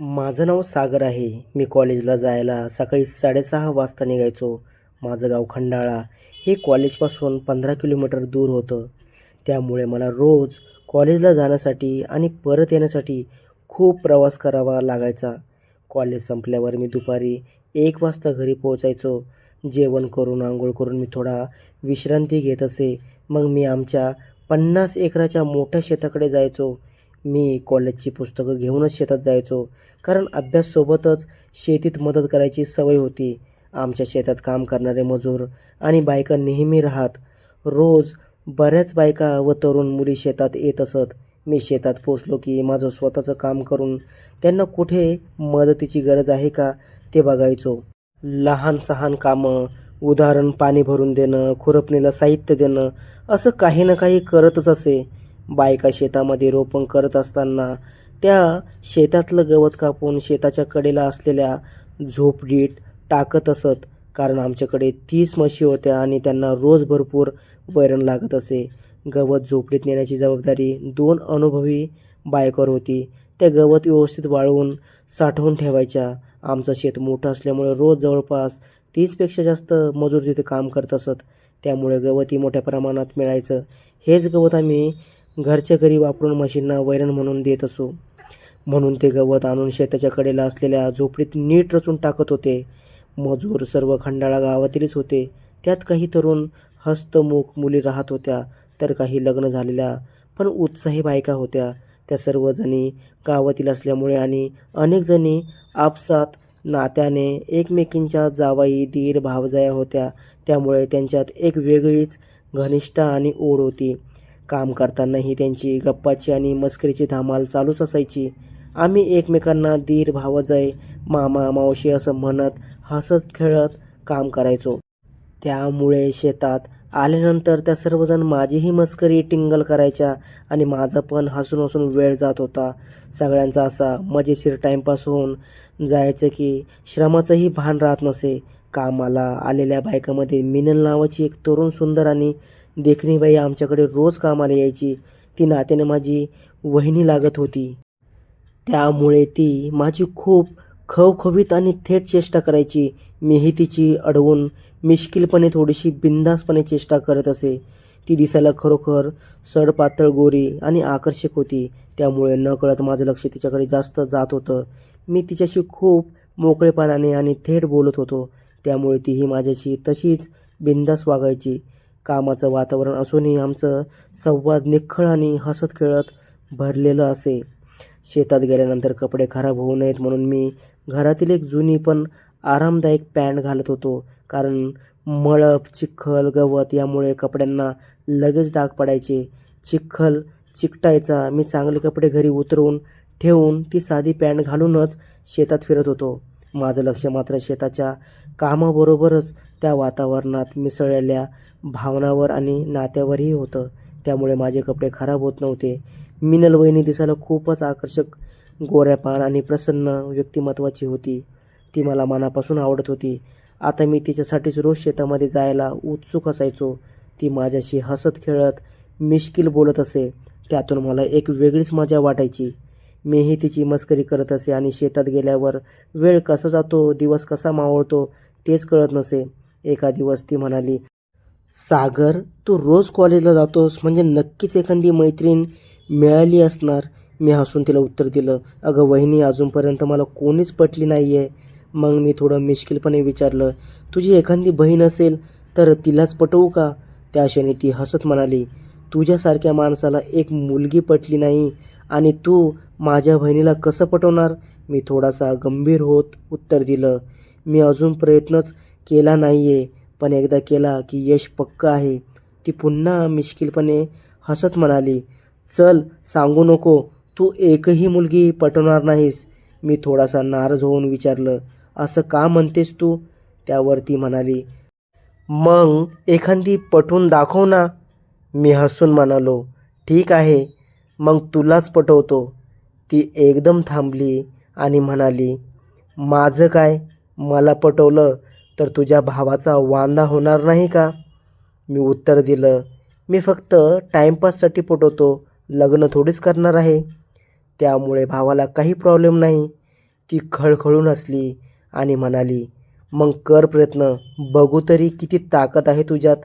माझं नाव सागर आहे. मी कॉलेजला जायला सकाळी साडेसहा वाजता निघायचो. माझं गाव खंडाळा. हे कॉलेजपासून पंधरा किलोमीटर दूर होतं. त्यामुळे मला रोज कॉलेजला जाण्यासाठी आणि परत येण्यासाठी खूप प्रवास करावा लागायचा. कॉलेज संपल्यावर मी दुपारी एक वाजता घरी पोहोचायचो. जेवण करून आंघोळ करून मी थोडा विश्रांती घेत असे. मग मी आमच्या पन्नास एकराच्या मोठ्या शेताकडे जायचो. मी कॉलेजची पुस्तकं घेऊनच शेतात जायचो. कारण अभ्याससोबतच शेतीत मदत करायची सवय होती. आमच्या शेतात काम करणारे मजूर आणि बायका नेहमी राहत. रोज बऱ्याच बायका व तरुण मुली शेतात येत असत. मी शेतात पोचलो की माझं स्वतःचं काम करून त्यांना कुठे मदतीची गरज आहे का ते बघायचो. लहान सहान कामं उदाहरण पाणी भरून देणं खुरपणीला साहित्य देणं असं काही ना काही करतच असे. बायका शेतामध्ये रोपण करत असताना त्या शेतातलं गवत कापून शेताच्या कडेला असलेल्या झोपडीत टाकत असत. कारण आमच्याकडे तीस म्हशी होत्या आणि त्यांना रोज भरपूर वैरण लागत असे. गवत झोपडीत नेण्याची जबाबदारी दोन अनुभवी बायकर होती. त्या गवत व्यवस्थित वाळवून साठवून ठेवायच्या. आमचं शेत मोठं असल्यामुळे रोज जवळपास तीसपेक्षा जास्त मजूर तिथे काम करत असत. त्यामुळे गवतही मोठ्या प्रमाणात मिळायचं. हेच गवत आम्ही घरच्या घरी वापरून म्हशींना वैरण म्हणून देत असू. म्हणून ते गवत आणून शेताच्या कडेला असलेल्या झोपडीत नीट रचून टाकत होते. मजूर सर्व खंडाळा गावातीलच होते. त्यात काही तरुण हस्तमुख मुली राहत होत्या. तर काही लग्न झालेल्या पण उत्साही बायका होत्या. त्या सर्वजणी गावातील असल्यामुळे आणि अनेकजणी आपसात नात्याने एकमेकींच्या जावाई दीर भावजाया होत्या. त्यामुळे त्यांच्यात एक वेगळीच घनिष्ठा आणि ओढ होती. काम करतानाही त्यांची गप्पाची आणि मस्करीची धामाल चालूच असायची. आम्ही एकमेकांना दीर भावजाई मामा मावशी असं म्हणत हसत खेळत काम करायचो. त्यामुळे शेतात आल्यानंतर त्या सर्वजण माझीही मस्करी टिंगल करायच्या आणि माझा पण हसून हसून वेळ जात होता. सगळ्यांचा असा मजेशीर टाईमपास होऊन जायचं की श्रमाचंही भान राहत नसे. कामाला आलेल्या बायकामध्ये मिनल नावाची एक तरुण सुंदर आणि देखणी बाई आमच्याकडे रोज कामाला यायची. ती नात्याने माझी वहिनी लागत होती. त्यामुळे ती माझी खूप खवखवीत आणि थेट चेष्टा करायची. मीही तिची अडवून मिश्किलपणे थोडीशी बिंदासपणे चेष्टा करत असे. ती दिसायला खरोखर सडपातळ गोरी आणि आकर्षक होती. त्यामुळे नकळत माझं लक्ष तिच्याकडे जास्त जात होतं. मी तिच्याशी खूप मोकळेपणाने आणि थेट बोलत होतो. त्यामुळे तीही माझ्याशी तशीच बिंदास वागायची. कामाचं वातावरण असूनही आमचं संवाद निखळ आणि हसत खेळत भरलेलं असे. शेतात गेल्यानंतर कपडे खराब होऊ नयेत म्हणून मी घरातील एक जुनी पण आरामदायक पॅन्ट घालत होतो. कारण मळप चिखल गवत यामुळे कपड्यांना लगेच डाग पडायचे. चिखल चिकटायचा. मी चांगले कपडे घरी उतरवून ठेवून ती साधी पॅन्ट घालूनच शेतात फिरत होतो. माझं लक्ष मात्र शेताच्या कामाबरोबरच त्या वातावरणात मिसळलेल्या भावनावर आणि नात्यावरही होतं. त्यामुळे माझे कपडे खराब होत नव्हते. मिनल वहिनी दिसायला खूपच आकर्षक गोऱ्यापान आणि प्रसन्न व्यक्तिमत्वाची होती. ती मला मनापासून आवडत होती. आता मी तिच्यासाठीच रोज शेतामध्ये जायला उत्सुक असायचो. ती माझ्याशी हसत खेळत मिश्किल बोलत असे. त्यातून मला एक वेगळीच मजा वाटायची. मीही तिची मस्करी करत असे आणि शेतात गेल्यावर वेळ कसा जातो दिवस कसा मावळतो तेच कळत नसे. एका दिवस ती म्हणाली सागर तू रोज कॉलेजला जातोस म्हणजे नक्कीच एखादी मैत्रीण मिळाली असणार. मी हसून तिला उत्तर दिलं अगं वहिनी अजूनपर्यंत मला कोणीच पटली नाही आहे मग मी थोडं मिश्किलपणे विचारलं तुझी एखादी बहीण असेल तर तिलाच पटवू का? त्या क्षणी ती हसत म्हणाली तुझ्यासारख्या माणसाला एक मुलगी पटली नाही आणि तू माझ्या बहिणीला कसं पटवणार? मी थोडासा गंभीर होत उत्तर दिलं मी अजून प्रयत्नच केला नाही आहे पण एकदा केला की यश पक्क आहे. ती पुन्हा मिश्किलपणे हसत म्हणाली चल सांगू नको. तू एकही मुलगी पटवणार नाहीस. मी थोडासा नाराज होऊन विचारलं असं का म्हणतेस तू? त्यावर ती म्हणाली मग एखादी पटवून दाखव ना. मी हसून म्हणालो ठीक आहे मग तुलाच पटवतो. ती एकदम थांबली आणि म्हणाली माझं काय? मला पटवलं तर तुझ्या भावाचा वांदा होणार नाही का? मी उत्तर दिलं मी फक्त टाईमपाससाठी पटवतो. लग्न थोडीच करणार आहे. त्यामुळे भावाला काही प्रॉब्लेम नाही. ती खळखळून हसली आणि म्हणाली मग कर प्रयत्न बघू तरी किती ताकद आहे तुझ्यात.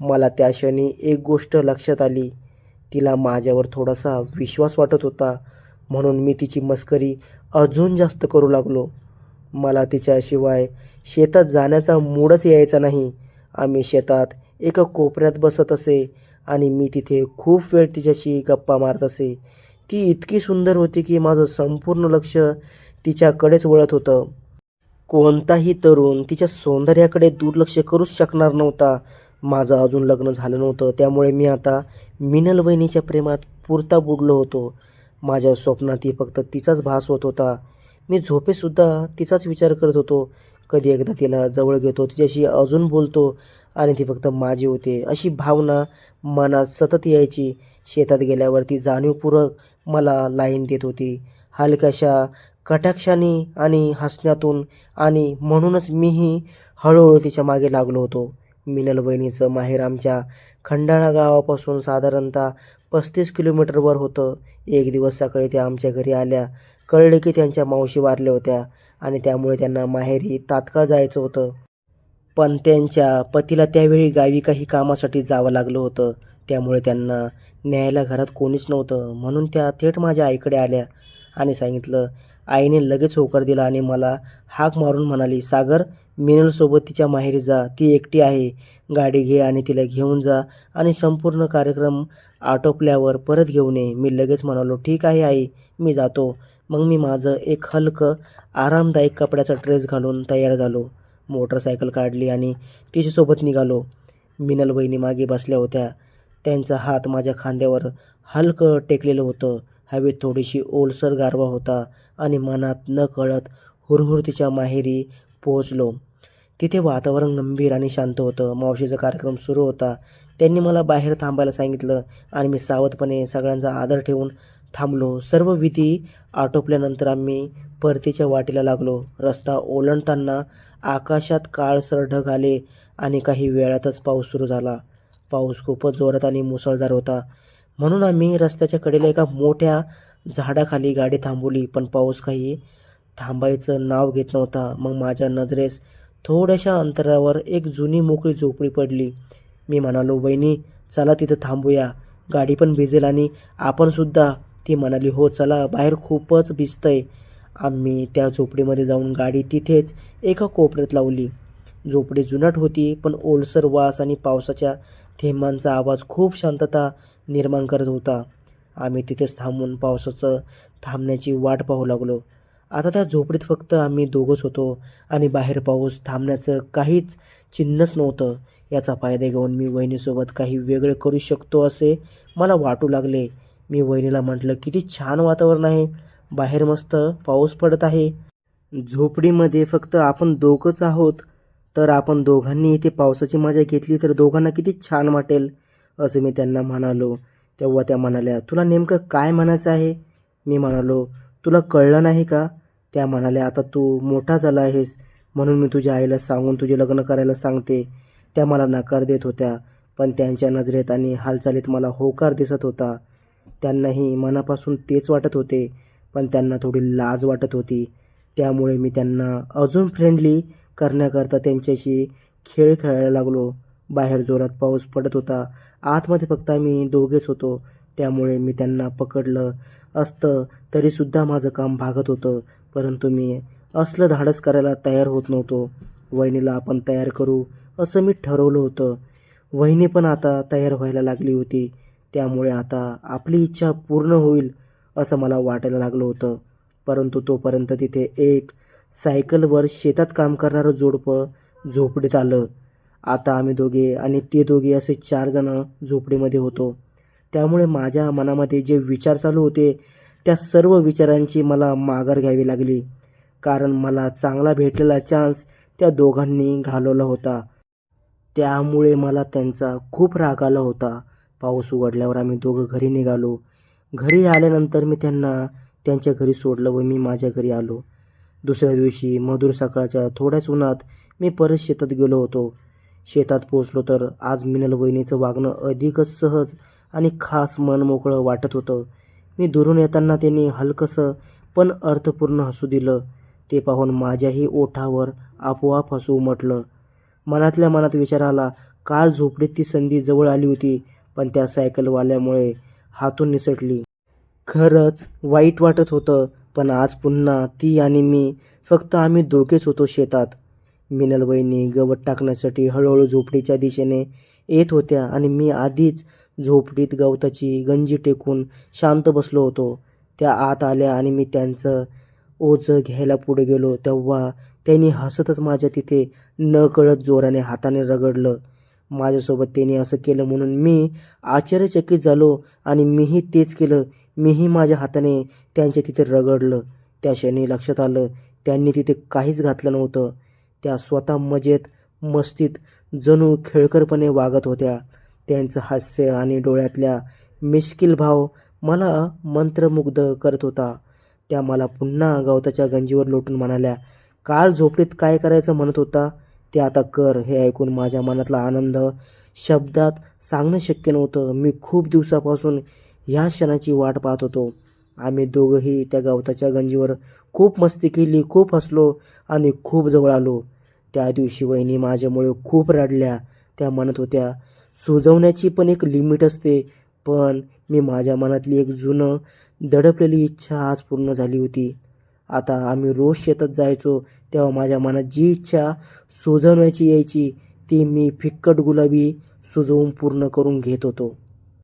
मला त्या क्षणी एक गोष्ट लक्षात आली. तिला माझ्यावर थोडासा विश्वास वाटत होता. म्हणून मी तिची मस्करी अजून जास्त करू लागलो. मला तिच्याशिवाय शेतात जाण्याचा मूडच यायचा नाही. आम्ही शेतात एका कोपऱ्यात बसत असे. आणि मी तिथे खूप वेळ तिच्याशी गप्पा मारत असे. ती इतकी सुंदर होती की माझं संपूर्ण लक्ष तिच्याकडेच वळत होतं. कोणताही तरुण तिच्या सौंदर्याकडे दुर्लक्ष करूच शकणार नव्हता. माझं अजून लग्न झालं नव्हतं त्यामुळे मी आता मिनल वहिनीच्या प्रेमात पुरता बुडलो होतो. माझ्या स्वप्नातही फक्त तिचाच भास होत होता. मी झोपेसुद्धा तिचाच विचार करत होतो. कधी एकदा तिला जवळ घेतो तिच्याशी अजून बोलतो आणि ती फक्त माझी होते अशी भावना मनात सतत यायची. शेतात गेल्यावर ती जाणीवपूर्वक मला लाईन देत होती. हलक्याशा कटाक्षाने आणि हसण्यातून आणि म्हणूनच मीही हळूहळू तिच्यामागे लागलो होतो. मिनल वहिनीचं माहेर आमच्या खंडाळा गावापासून साधारणतः पस्तीस किलोमीटरवर होतं. एक दिवस सकाळी त्या आमच्या घरी आल्या. कळले की त्यांच्या मावशी वारल्या होत्या आणि त्यामुळे त्यांना माहेरी तात्काळ जायचं होतं. पण त्यांच्या पतीला त्यावेळी गावी काही कामासाठी जावं लागलं होतं. त्यामुळे त्यांना न्यायला घरात कोणीच नव्हतं. म्हणून त्या थेट माझ्या आईकडे आल्या आणि सांगितलं आईने लगेच होकार दिला आणि मला हाक मारून म्हणाली सागर मिनलसोबत तिच्या माहेरी जा. ती एकटी आहे. गाडी घे आणि तिला घेऊन जा आणि संपूर्ण कार्यक्रम आटोपल्यावर परत घेऊन ये मी लगेच म्हणालो ठीक आहे आई मी जातो. मग मी माझं एक हलकं आरामदायक कपड्याचा ड्रेस घालून तयार झालो. मोटरसायकल काढली आणि तिच्यासोबत निघालो. मिनल वहिनी मागे बसल्या होत्या. त्यांचा हात माझ्या खांद्यावर हलकं टेकलेलं होतं. हवेत थोडीशी ओलसर गारवा होता आणि मनात न कळत हुरहुरतीच्या माहेरी पोहोचलो. तिथे वातावरण गंभीर आणि शांत होतं. मावशीचा कार्यक्रम सुरू होता. त्यांनी मला बाहेर थांबायला सांगितलं आणि मी सावधपणे सगळ्यांचा आदर ठेवून थांबलो. सर्व विधी आटोपल्यानंतर आम्ही परतीच्या वाटेला लागलो. रस्ता ओलांडताना आकाशात काळसर ढग आले आणि काही वेळातच पाऊस सुरू झाला. पाऊस खूपच जोरात आणि मुसळधार होता. म्हणून आम्ही रस्त्याच्या कडेला एका मोठ्या झाडाखाली गाडी थांबवली पण पाऊस काही थांबायचं नाव घेत नव्हता. मग माझ्या नजरेस थोड्याशा अंतरावर एक जुनी मोकळी झोपडी पडली. मी म्हणालो वहिनी चला तिथं थांबूया. गाडी पण भिजेल आणि आपणसुद्धा ती म्हणाली हो चला. बाहेर खूपच भिजतंय. आम्ही त्या झोपडीमध्ये जाऊन गाडी तिथेच एका कोपऱ्यात लावली. झोपडी जुनाट होती पण ओलसर वास आणि पावसाच्या थेंबांचा आवाज खूप शांतता निर्माण करत होता. आम्ही तिथेच थांबून पावसाचं थांबण्याची वाट पाहू लागलो. आता त्या झोपडीत फक्त आम्ही दोघंच होतो आणि बाहेर पाऊस थांबण्याचं काहीच चिन्हच नव्हतं. याचा फायदा घेऊन मी वहिनीसोबत काही वेगळे करू शकतो असे मला वाटू लागले. मी वहिनीला म्हटलं किती छान वातावरण आहे. बाहेर मस्त पाऊस पडत आहे. झोपडीमध्ये फक्त आपण दोघंच आहोत. तर आपण दोघांनी इथे पावसाची मजा घेतली तर दोघांना किती छान वाटेल. असं मी त्यांना म्हणालो. तेव्हा त्या म्हणाल्या तुला नेमकं काय म्हणायचं आहे? मी म्हणालो तुला कळलं नाही का? त्या म्हणाल्या आता तू मोठा झाला आहेस म्हणून मी तुझ्या आईला सांगून तुझे लग्न करायला सांगते. त्या मला नकार देत होत्या पण त्यांच्या नजरेत आणि हालचालीत मला होकार दिसत होता. त्यांनाही मनापासून तेच वाटत होते पण त्यांना थोडी लाज वाटत होती. त्यामुळे मी त्यांना अजून फ्रेंडली करण्याकरता त्यांच्याशी खेळ खेळायला लागलो. बाहेर जोरात पाऊस पडत होता. आतमध्ये फक्त आम्ही दोघेच होतो. त्यामुळे मी त्यांना पकडलं. असतं तरीसुद्धा माझं काम भागत होतं. परंतु मी असलं धाडस करायला तयार होत नव्हतो. वहिनीला आपण तयार करू असं मी ठरवलं होतं. वहिनी पण आता तयार व्हायला लागली होती. त्यामुळे आता आपली इच्छा पूर्ण होईल असं मला वाटायला लागलं होतं. परंतु तोपर्यंत तिथे एक सायकलवर शेतात काम करणारं जोडपं झोपडीत आलं. आता आम्ही दोघे आणि ते दोघे असे चार जण झोपडीमध्ये होतो. त्यामुळे माझ्या मनामध्ये जे विचार चालू होते त्या सर्व विचारांची मला माघार घ्यावी लागली. कारण मला चांगला भेटलेला चान्स त्या दोघांनी घालवला होता. त्यामुळे मला त्यांचा खूप राग आला होता. पाऊस उघडल्यावर आम्ही दोघं घरी निघालो. घरी आल्यानंतर मी त्यांना त्यांच्या घरी सोडलं व मी माझ्या घरी आलो. दुसऱ्या दिवशी मधुर सकाळच्या थोड्याच उन्हात मी परत शेतात गेलो होतो. शेतात पोचलो तर आज मिनल वहिनीचं वागणं अधिकच सहज आणि खास मनमोकळं वाटत होतं. मी दुरून येताना त्यांनी हलकंसं पण अर्थपूर्ण हसू दिलं. ते पाहून माझ्याही ओठावर आपोआप हसू उमटलं. मनातल्या मनात विचाराला काल झोपडीत ती संधी जवळ आली होती पण त्या सायकलवाल्यामुळे हातून निसटली. खरंच वाईट वाटत होतं पण आज पुन्हा ती आणि मी फक्त आम्ही दोघेच होतो शेतात. मिनलवहिनी गवत टाकण्यासाठी हळूहळू झोपडीच्या दिशेने येत होत्या आणि मी आधीच झोपडीत गवताची गंजी टेकून शांत बसलो होतो. त्या आत आल्या आणि मी त्यांचं ओझं घ्यायला पुढे गेलो तेव्हा त्यांनी हसतच माझ्या तिथे न कळत जोराने हाताने रगडलं. माझ्यासोबत त्यांनी असं केलं म्हणून मी आश्चर्यचकित झालो आणि मीही तेच केलं. मीही माझ्या हाताने त्यांच्या तिथे रगडलं. त्या क्षणी लक्षात आलं त्यांनी तिथे काहीच घातलं नव्हतं. त्या स्वतः मजेत मस्तीत जणू खेळकरपणे वागत होत्या. त्यांचं हास्य आणि डोळ्यातल्या मिश्किल भाव मला मंत्रमुग्ध करत होता. त्या मला पुन्हा गवताच्या गंजीवर लोटून म्हणाल्या काल झोपडीत काय करायचं म्हणत होता? ते आता कर. हे ऐकून माझ्या मनातला आनंद शब्दात सांगणं शक्य नव्हतं. मी खूप दिवसापासून ह्या क्षणाची वाट पाहत होतो. आम्ही दोघंही त्या गवताच्या गंजीवर खूप मस्ती केली खूप हसलो आणि खूप जवळ आलो. त्या दिवशी वहिनी माझ्यामुळे खूप रडल्या. त्या म्हणत होत्या सुजवण्याची पण एक लिमिट असते पण मी माझ्या मनातली एक जुनं दडपलेली इच्छा आज पूर्ण झाली होती. आता आम्ही रोज शेतात जायचो तेव्हा माझ्या मनात जी इच्छा सुजवण्याची यायची ती मी फिक्कट गुलाबी सुजवून पूर्ण करून घेत होतो.